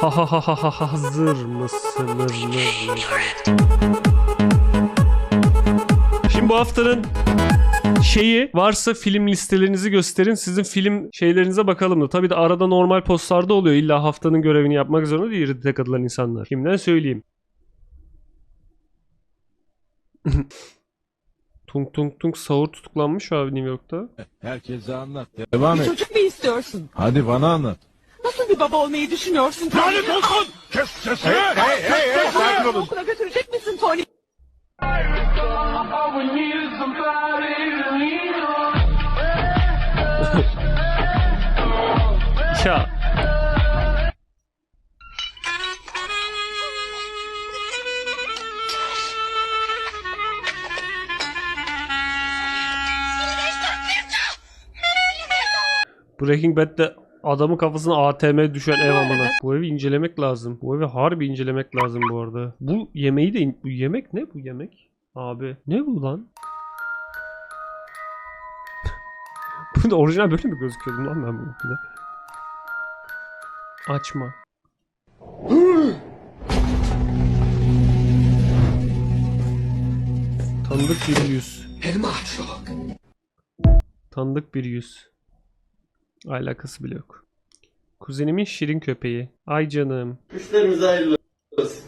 Ha ha ha ha ha hazır mısınız? Şimdi bu haftanın şeyi varsa film listelerinizi gösterin. Sizin film şeylerinize bakalım da. Tabii de arada normal postlarda oluyor. İlla haftanın görevini yapmak zorunda değil Reddit'e katılan insanlar. Kimden söyleyeyim? tung tung tung sahur tutuklanmış abi New York'ta. Herkese anlat. Devam et. Çocuk mu istiyorsun? Hadi bana anlat. Bir baba olmayı düşünüyorsun Tony? Lanet olsun! Kes sesini! Hey hey hey sakin olun. Okula götürecek misin Tony? Ya Breaking Bad'de adamın kafasına ATM düşen ev amına. Bu evi incelemek lazım. Bu evi harbi incelemek lazım bu arada. Bu yemeği de bu yemek ne bu yemek? Abi ne bu lan? bu da orijinal böyle mi gözüküyordu lan ben bunu? Açma. Tanıdık bir yüz. Tanıdık bir yüz. Alakası bile yok. Kuzenimin şirin köpeği. Ay canım. Müşterimiz hayırlı olsun.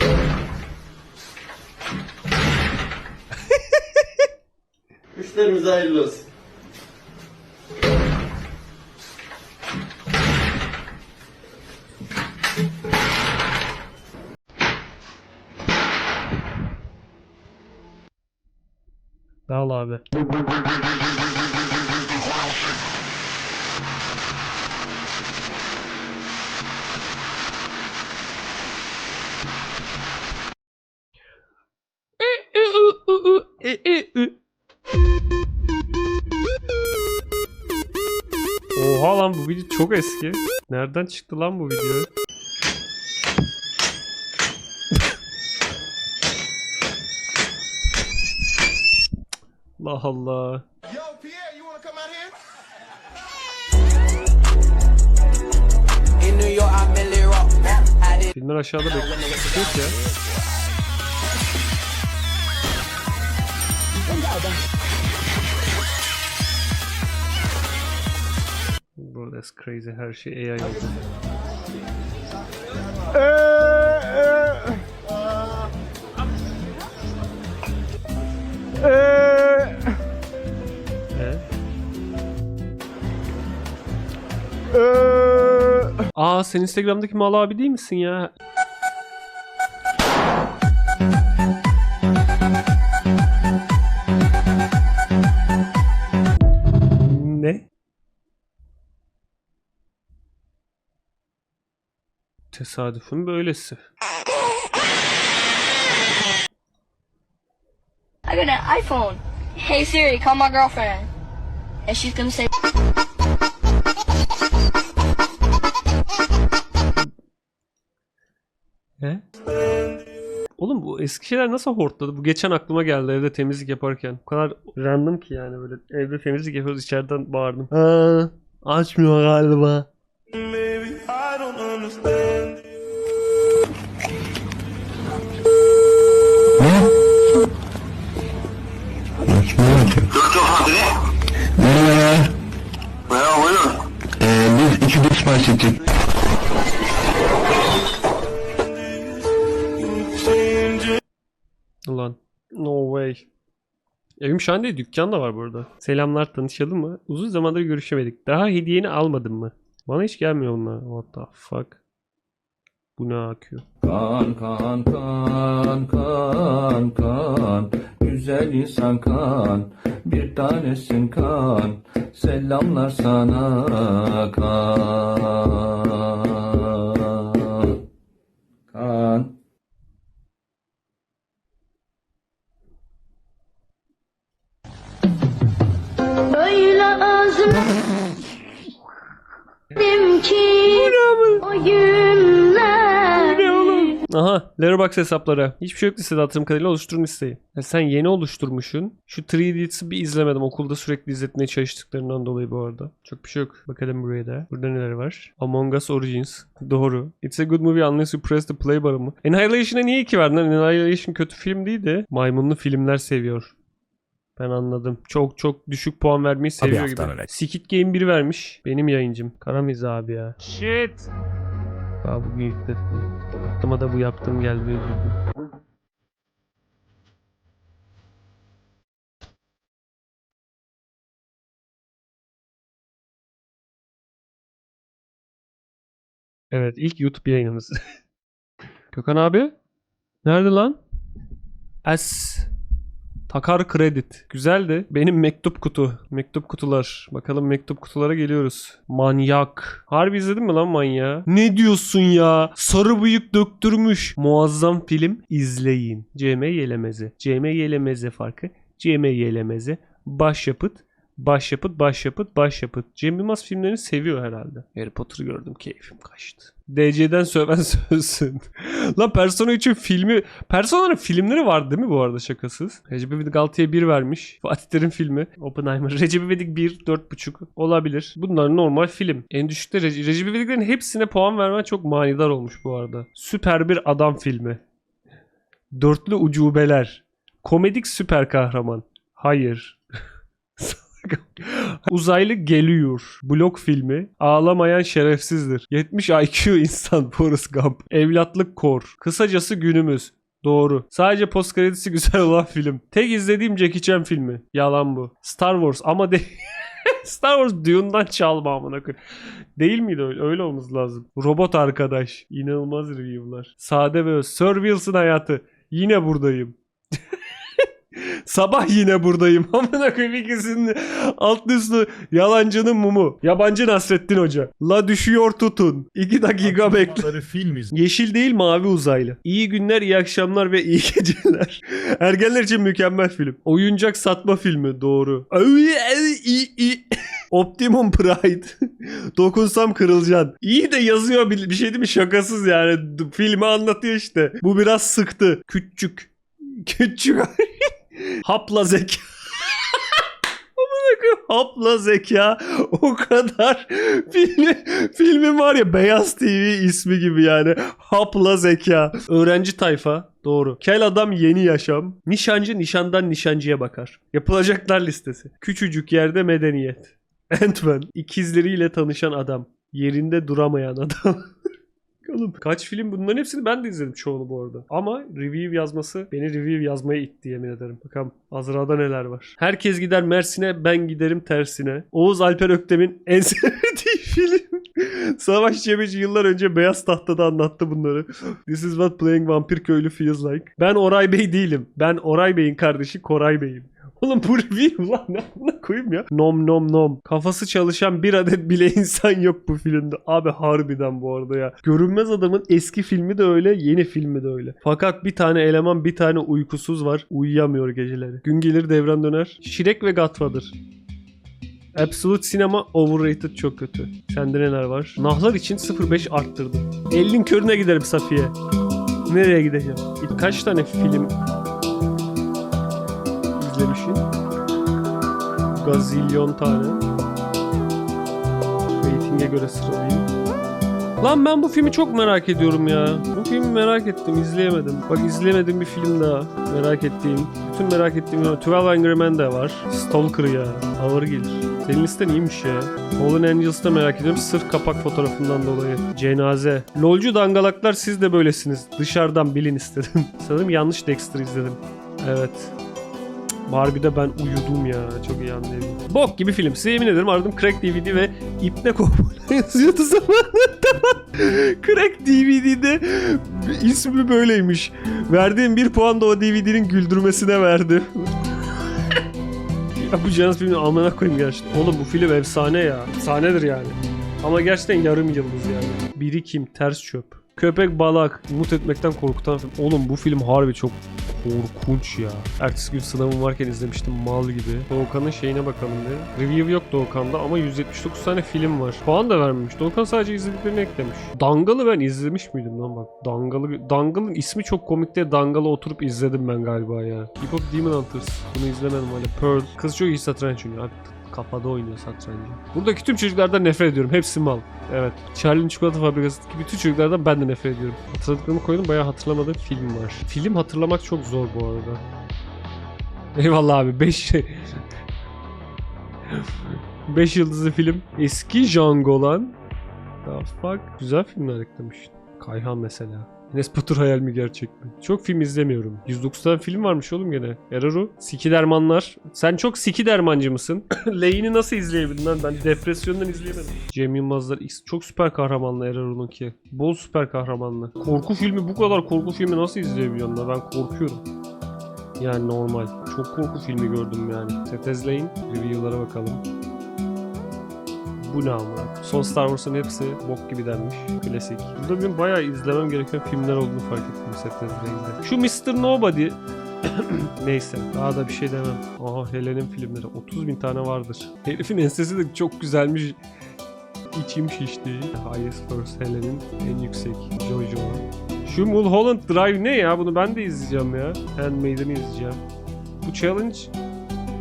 Müşterimiz hayırlı olsun. Dağıl abi. lan bu video çok eski. Nereden çıktı lan bu video? Allah Allah. Filmler aşağıda bekliyor ya. That's crazy her şey AI oldu. E? Aa sen Instagram'daki mal abi değil misin ya? Tesadüfün böylesi. I got an iPhone. Hey Siri, call my girlfriend. And she's gonna say, He? Oğlum bu eski şeyler nasıl hortladı? Bu geçen aklıma geldi evde temizlik yaparken. O kadar random ki yani böyle evde temizlik yapıyoruz içeriden bağırdım. Aa, açmıyor galiba. Merhaba buyurun. Ee, biz iki diş sipariş edecek. Ulan. No way. Evim şu dükkan da var burada. Selamlar tanışalım mı? Uzun zamandır görüşemedik. Daha hediyeni almadın mı? Bana hiç gelmiyor onlar. What the fuck? Bu ne akıyor? Kan kan kan kan kan Güzel insan kan Bir tanesin kan Selamlar sana kan Kan Öyle özledim ki o günler Aha Letterboxd hesapları. Hiçbir şey yok listede hatırım kadarıyla oluşturun listeyi. Ya sen yeni oluşturmuşsun. Şu 3 Idiots'ı bir izlemedim. Okulda sürekli izletmeye çalıştıklarından dolayı bu arada. Çok bir şey yok. Bakalım buraya da. Burada neler var? Among Us Origins. Doğru. It's a good movie unless you press the play button mı? Annihilation'a niye 2 verdin? lan? Annihilation kötü film değil de maymunlu filmler seviyor. Ben anladım. Çok çok düşük puan vermeyi seviyor gibi. Skit Game 1 vermiş. Benim yayıncım. Karamiz abi ya. Shit. Aa bugün yükledim. Aklıma da bu yaptığım geldi üzüldüm. Evet ilk YouTube yayınımız. Gökhan abi. Nerede lan? As. Takar kredit. Güzeldi. Benim mektup kutu. Mektup kutular. Bakalım mektup kutulara geliyoruz. Manyak. Harbi izledin mi lan manyağı? Ne diyorsun ya? Sarı bıyık döktürmüş. Muazzam film. izleyin. CM Yelemeze. CM Yelemeze farkı. CM Yelemeze. Başyapıt. Başyapıt, başyapıt, başyapıt. Cem Yılmaz filmlerini seviyor herhalde. Harry Potter'ı gördüm. Keyfim kaçtı. DC'den söven sözsün. Lan Persona 3'ün filmi... Persona'nın filmleri vardı değil mi bu arada şakasız? Recep İvedik 6'ya 1 vermiş. Fatih Terim filmi. Oppenheimer. Recep İvedik 1, 4.5 olabilir. Bunlar normal film. En düşükte Recep, Recep İvedik'lerin hepsine puan vermen çok manidar olmuş bu arada. Süper bir adam filmi. Dörtlü ucubeler. Komedik süper kahraman. Hayır. Uzaylı geliyor. Blok filmi. Ağlamayan şerefsizdir. 70 IQ insan Forrest Gump. Evlatlık kor. Kısacası günümüz. Doğru. Sadece post kredisi güzel olan film. Tek izlediğim Jackie Chan filmi. Yalan bu. Star Wars ama de Star Wars Dune'dan çalma amına. Değil miydi öyle? Öyle olması lazım. Robot arkadaş. İnanılmaz review'lar. Sade ve. Sir Wilson hayatı. Yine buradayım. Sabah yine buradayım. Amına koyayım ikisinin altlı üstü yalancının mumu. Yabancı Nasrettin Hoca. La düşüyor tutun. 2 dakika bekle. Film. Yeşil değil mavi uzaylı. İyi günler, iyi akşamlar ve iyi geceler. Ergenler için mükemmel film. Oyuncak satma filmi doğru. Optimum Pride. Dokunsam kırılcan. İyi de yazıyor bir bir şey değil mi? Şakasız yani. Filmi anlatıyor işte. Bu biraz sıktı. Küçük. Küçük. Hapla zeka. Hapla zeka o kadar filmi, filmin var ya Beyaz TV ismi gibi yani. Hapla zeka. Öğrenci tayfa doğru. Kel adam yeni yaşam. Nişancı nişandan nişancıya bakar. Yapılacaklar listesi. Küçücük yerde medeniyet. Ant-Man ikizleriyle tanışan adam. Yerinde duramayan adam Oğlum kaç film bunların hepsini ben de izledim çoğunu bu arada. Ama review yazması beni review yazmaya itti yemin ederim. Bakalım Azra'da neler var. Herkes gider Mersin'e ben giderim tersine. Oğuz Alper Öktem'in en sevdiği film. Savaş Cebeci yıllar önce Beyaz Tahta'da anlattı bunları. This is what playing vampir köylü feels like. Ben Oray Bey değilim. Ben Oray Bey'in kardeşi Koray Bey'im. Oğlum bu review lan ne amına koyayım ya. Nom nom nom. Kafası çalışan bir adet bile insan yok bu filmde. Abi harbiden bu arada ya. Görünmez Adam'ın eski filmi de öyle, yeni filmi de öyle. Fakat bir tane eleman bir tane uykusuz var. Uyuyamıyor geceleri. Gün gelir devran döner. Şirek ve Godfather. Absolute Sinema overrated çok kötü. Sende neler var? Nahlar için 0.5 arttırdım. Elin körüne giderim Safiye. Nereye gideceğim? Kaç tane film izlemişim? Gazilyon tane. Rating'e göre sıralayayım. Lan ben bu filmi çok merak ediyorum ya. Bu filmi merak ettim, izleyemedim. Bak izleyemedim bir film daha. Merak ettiğim. Bütün merak ettiğim film. 12 Angry Men de var. Stalker ya. Ağır gelir. Senin listen iyiymiş ya. Fallen Angels'da merak ediyorum. Sırf kapak fotoğrafından dolayı. Cenaze. Lolcu dangalaklar siz de böylesiniz. Dışarıdan bilin istedim. Sanırım yanlış Dexter izledim. Evet. Barbie'de ben uyudum ya. Çok iyi anlayabilirim. Bok gibi film. Size yemin ederim aradım Crack DVD ve İpne Kovboy'la yazıyordu zamanında. Crack DVD'de ismi böyleymiş. Verdiğim bir puan da o DVD'nin güldürmesine verdi. bu James filmini amına koyayım gerçekten. Oğlum bu film efsane ya. Efsanedir yani. Ama gerçekten yarım yıldız yani. Biri kim? Ters çöp. Köpek balak. Umut etmekten korkutan film. Oğlum bu film harbi çok korkunç ya. Ertesi gün sınavım varken izlemiştim mal gibi. Doğukan'ın şeyine bakalım bir. Review yok Doğukan'da ama 179 tane film var. Puan da vermemiş. Doğukan sadece izlediklerini eklemiş. Dangal'ı ben izlemiş miydim lan bak. Dangal'ı Dangal'ın ismi çok komik diye Dangal'ı oturup izledim ben galiba ya. Hip Hop Demon Hunters. Bunu izlemedim hala. Pearl. Kız çok iyi satranç oynuyor. Kafada oynuyor satrancı. Buradaki tüm çocuklardan nefret ediyorum. Hepsi mal. Evet. Charlie'nin çikolata fabrikasındaki bütün çocuklardan ben de nefret ediyorum. Hatırladıklarımı koydum. Bayağı hatırlamadığım film var. Film hatırlamak çok zor bu arada. Eyvallah abi. 5 5 yıldızlı film. Eski Django lan. The fuck? Güzel filmler eklemiş. Kayhan mesela. Enes Batur hayal mi gerçek mi? Çok film izlemiyorum. 109 tane film varmış oğlum gene. Eraru. Siki dermanlar. Sen çok siki dermancı mısın? Lane'i nasıl izleyebildin lan? Ben depresyondan izleyemedim. Cem Yılmazlar X çok süper kahramanlı Eraru'nunki. Bol süper kahramanlı. Korku filmi bu kadar korku filmi nasıl izleyebiliyorsun lan? Ben korkuyorum. Yani normal. Çok korku filmi gördüm yani. Tetezleyin. Review'lara bakalım. Bu ne ama? Son Star Wars'ın hepsi bok gibi denmiş. Klasik. Burada benim bayağı izlemem gereken filmler olduğunu fark ettim Tetezleyin'de. Şu Mr. Nobody Neyse daha da bir şey demem. Aha Helen'in filmleri 30 bin tane vardır. Herifin ensesi de çok güzelmiş. İçim şişti. Highest First Helen'in en yüksek Jojo. Şu Mulholland Drive ne ya? Bunu ben de izleyeceğim ya. Handmaiden'ı izleyeceğim. Bu challenge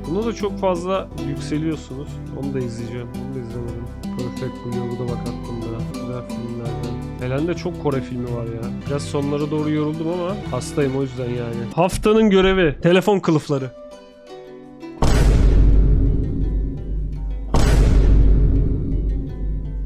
Buna da çok fazla yükseliyorsunuz. Onu da izleyeceğim. Onu da izlemedim. Perfect Blue da bak aklımda. Güzel filmlerden. Helen'de çok Kore filmi var ya. Biraz sonlara doğru yoruldum ama hastayım o yüzden yani. Haftanın görevi. Telefon kılıfları.